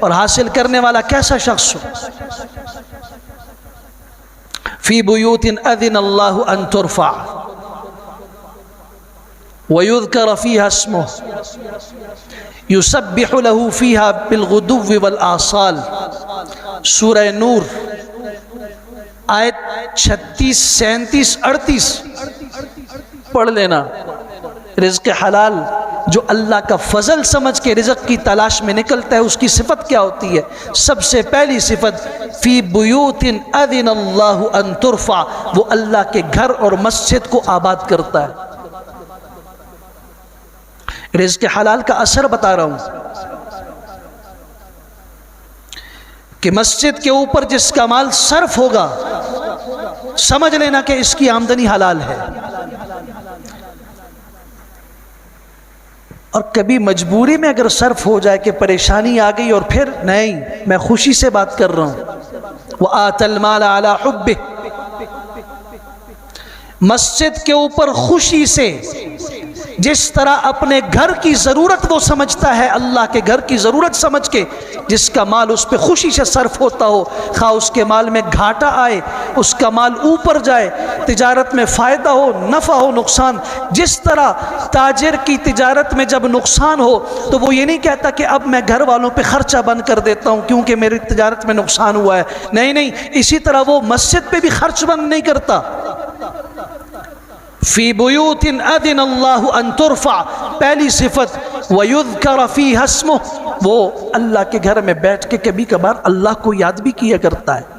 اور حاصل کرنے والا کیسا شخص ہو؟ فی بیوت اذن اللہ ان ترفع ويذكر فيها اسمه يسبح له فيها بالغدو والآصال سورہ نور آیت چھتیس، سینتیس، اڑتیس، پڑھ لینا، رزق حلال جو اللہ کا فضل سمجھ کے رزق کی تلاش میں نکلتا ہے، اس کی صفت کیا ہوتی ہے؟ سب سے پہلی صفت، فی بیوت اذن اللہ ان ترفع، وہ اللہ کے گھر اور مسجد کو آباد کرتا ہے۔ رزق حلال کا اثر بتا رہا ہوں۔ کہ مسجد کے اوپر جس کا مال صرف ہوگا، سمجھ لینا کہ اس کی آمدنی حلال ہے۔ اور کبھی مجبوری میں اگر صرف ہو جائے کہ پریشانی آ گئی اور پھر نہیں، میں خوشی سے بات کر رہا ہوں۔ وہ آتل مالا حب مسجد کے اوپر خوشی سے جس طرح اپنے گھر کی ضرورت وہ سمجھتا ہے، اللہ کے گھر کی ضرورت سمجھ کے جس کا مال اس پہ خوشی سے صرف ہوتا ہو، خواہ اس کے مال میں گھاٹا آئے، اس کا مال اوپر جائے، تجارت میں فائدہ ہو، نفع ہو، نقصان، جس طرح تاجر کی تجارت میں جب نقصان ہو، تو وہ یہ نہیں کہتا کہ اب میں گھر والوں پہ خرچہ بند کر دیتا ہوں کیونکہ میری تجارت میں نقصان ہوا ہے۔ نہیں نہیں، اسی طرح وہ مسجد پہ بھی خرچ بند نہیں کرتا۔ فی بیوت اذن اللہ ان ترفع، پہلی صفت، ویذکر فی حسمہ وہ اللہ کے گھر میں بیٹھ کے کبھی کبھار اللہ کو یاد بھی کیا کرتا ہے۔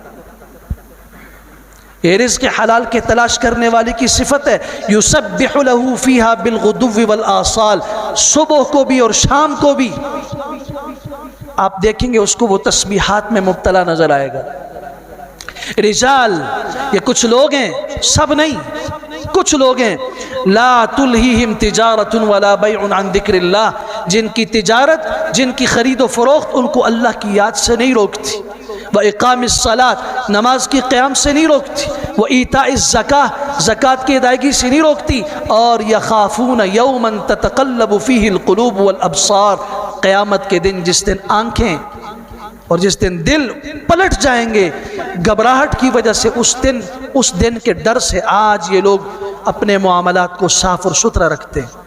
یہ رزق حلال کے تلاش کرنے والے کی صفت ہے۔ یسبح له فیہا بالغدو والآصال۔ صبح کو بھی اور شام کو بھی۔ آپ دیکھیں گے اس کو وہ تسبیحات میں مبتلا نظر آئے گا۔ رجال، یہ کچھ لوگ ہیں، سب نہیں، کچھ لوگ ہیں۔ لا تلہیہم تجارت ولا بیع عن ذکر اللہ۔ جن کی تجارت، جن کی خرید و فروخت ان کو اللہ کی یاد سے نہیں روکتی۔ وہ اقام الصلاۃ نماز کی قیام سے نہیں روکتی۔ وہ ایتا الزکاہ زکوٰۃ کی ادائیگی سے نہیں روکتی۔ اور یخافون یوما تتقلب فیہ القلوب والابصار، قیامت کے دن جس دن آنکھیں اور جس دن دل پلٹ جائیں گے، گھبراہٹ کی وجہ سے اس دن اس دن کے ڈر سے آج یہ لوگ اپنے معاملات کو صاف اور ستھرا رکھتے ہیں۔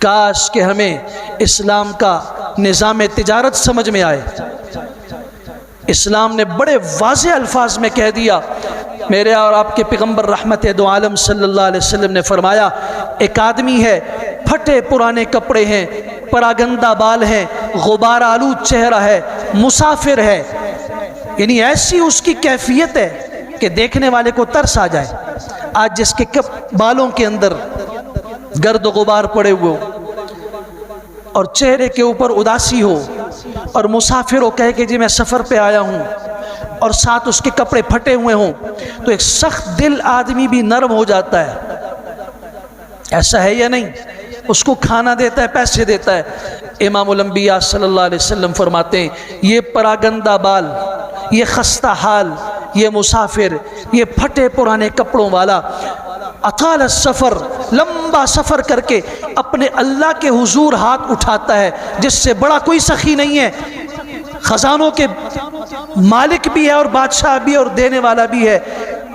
کاش کہ ہمیں اسلام کا نظام تجارت سمجھ میں آئے۔ اسلام نے بڑے واضح الفاظ میں کہہ دیا۔ میرے اور آپ کے پیغمبر رحمت دو عالم صلی اللہ علیہ وسلم نے فرمایا، ایک آدمی ہے، پھٹے پرانے کپڑے ہیں، پراگندہ بال ہیں غبار آلود چہرہ ہے، مسافر ہے۔ یعنی ایسی اس کی کیفیت ہے کہ دیکھنے والے کو ترس آ جائے۔ آج جس کے بالوں کے اندر گرد و غبار پڑے ہوئے ہو اور چہرے کے اوپر اداسی ہو اور مسافر ہو کہے کہ جی میں سفر پہ آیا ہوں اور ساتھ اس کے کپڑے پھٹے ہوئے ہوں تو ایک سخت دل آدمی بھی نرم ہو جاتا ہے۔ ایسا ہے یا نہیں؟ اس کو کھانا دیتا ہے، پیسے دیتا ہے۔ امام الانبیاء صلی اللہ علیہ وسلم فرماتے ہیں، یہ پراگندہ بال، یہ خستہ حال، یہ مسافر، یہ پھٹے پرانے کپڑوں والا اطال سفر، لمبا سفر کر کے اپنے اللہ کے حضور ہاتھ اٹھاتا ہے، جس سے بڑا کوئی سخی نہیں ہے۔ خزانوں کے مالک بھی ہے اور بادشاہ بھی اور دینے والا بھی ہے۔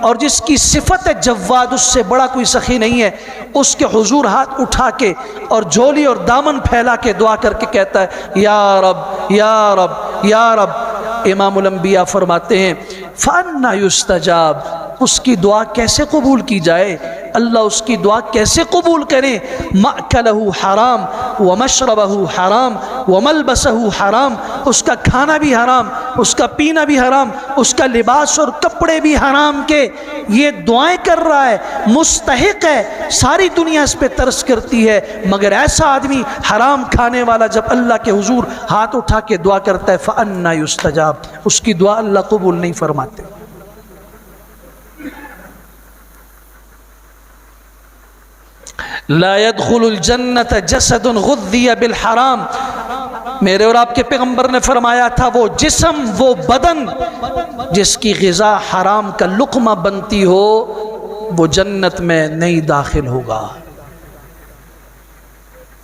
اور جس کی صفت ہے جواد، اس سے بڑا کوئی سخی نہیں ہے۔ اس کے حضور ہاتھ اٹھا کے اور جولی اور دامن پھیلا کے دعا کر کے کہتا ہے، یا رب یا رب یا رب۔ امام الانبیاء فرماتے ہیں، فَأَنَّا يُسْتَجَاب۔ اس کی دعا کیسے قبول کی جائے؟ اللہ اس کی دعا کیسے قبول کرے مَأْكَلَهُ حرام وَمَشْرَبَهُ حرام وَمَلْبَسَهُ حرام، اس کا کھانا بھی حرام، اس کا پینا بھی حرام، اس کا لباس اور کپڑے بھی حرام کے۔ یہ دعائیں کر رہا ہے، مستحق ہے، ساری دنیا اس پہ ترس کرتی ہے۔ مگر ایسا آدمی حرام کھانے والا جب اللہ کے حضور ہاتھ اٹھا کے دعا کرتا ہے، فَأَنَّا يُسْتَجَاب۔ اس کی دعا اللہ قبول نہیں فرماتے۔ لا يدخل الجنت جسد غذی بالحرام۔ میرے اور آپ کے پیغمبر نے فرمایا تھا، وہ جسم، وہ بدن جس کی غذا حرام کا لقمہ بنتی ہو، وہ جنت میں نہیں داخل ہوگا۔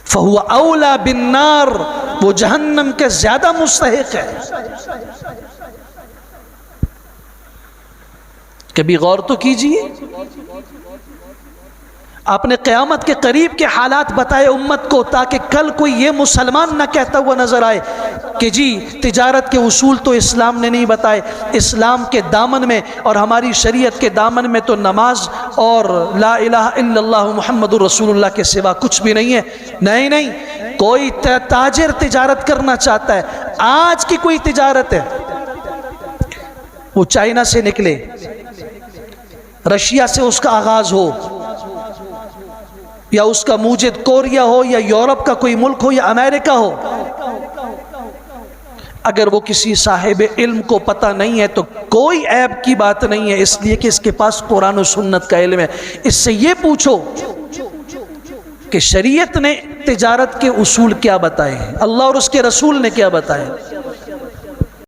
فہو اولا بالنار، وہ جہنم کے زیادہ مستحق ہے۔ کبھی غور تو کیجیے۔ آپ نے قیامت کے قریب کے حالات بتائے امت کو تاکہ کل کوئی یہ مسلمان نہ کہتا ہوا نظر آئے کہ جی تجارت کے اصول تو اسلام نے نہیں بتائے۔ اسلام کے دامن میں اور ہماری شریعت کے دامن میں تو نماز اور لا الہ الا اللہ محمد الرسول اللہ کے سوا کچھ بھی نہیں ہے۔ نہیں نہیں، کوئی تاجر تجارت کرنا چاہتا ہے۔ آج کی کوئی تجارت ہے؟ وہ چائنا سے نکلے۔ رشیا سے اس کا آغاز ہو۔ یا اس کا موجد کوریا ہو یا یورپ کا کوئی ملک ہو یا امریکہ ہو، اگر وہ کسی صاحب علم کو پتہ نہیں ہے تو کوئی عیب کی بات نہیں ہے، اس لیے کہ اس کے پاس قرآن و سنت کا علم ہے۔ اس سے یہ پوچھو کہ شریعت نے تجارت کے اصول کیا بتائے ہیں، اللہ اور اس کے رسول نے کیا بتائے